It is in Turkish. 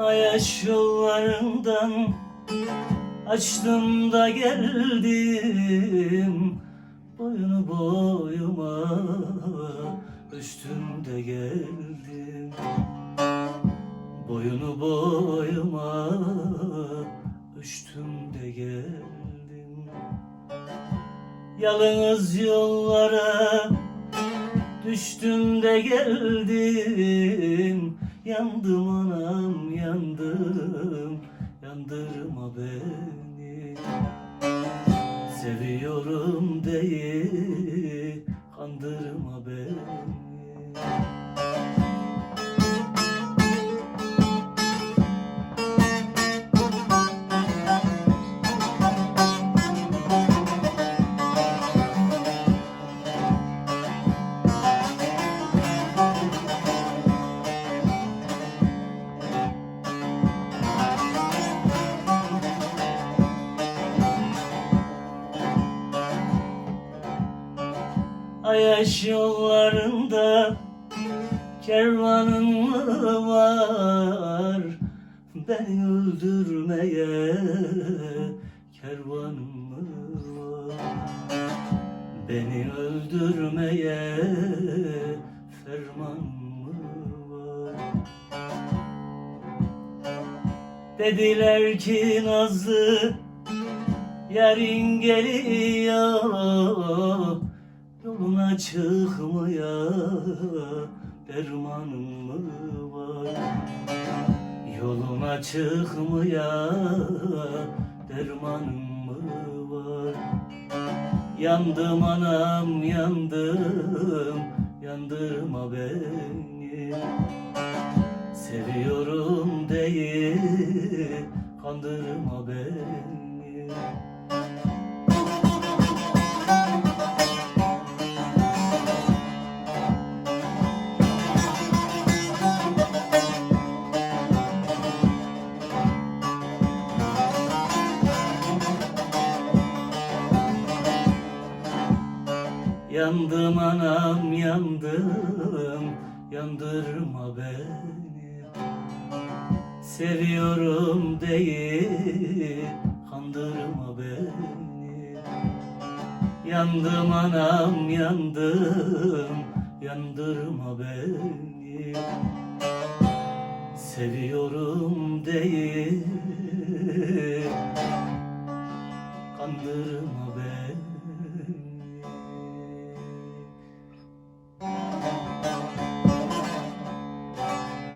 Ayaş yollarından açtım da geldim. Boyunu boyuma düştüm de geldim. Boyunu boyuma düştüm de geldim. Yalnız yollara Düştüm de geldim Yandım anam yandım. Yandırma beni. Seviyorum değil Kandırma beni Ayaş yollarında kervanın mı var. Beni öldürmeye kervanın mı var. Beni öldürmeye ferman mı var. Dediler ki Nazlı yarın geliyor Yoluna çıkmaya dermanın mı var? Yoluna çıkmaya dermanın mı var? Yandım anam yandım Yandırma beni Seviyorum değil Kandırma beni Yandım anam yandım. Yandırma beni. Seviyorum deyip Kandırma beni. Yandım anam yandım. Yandırma beni. Seviyorum deyip Kandırma beni.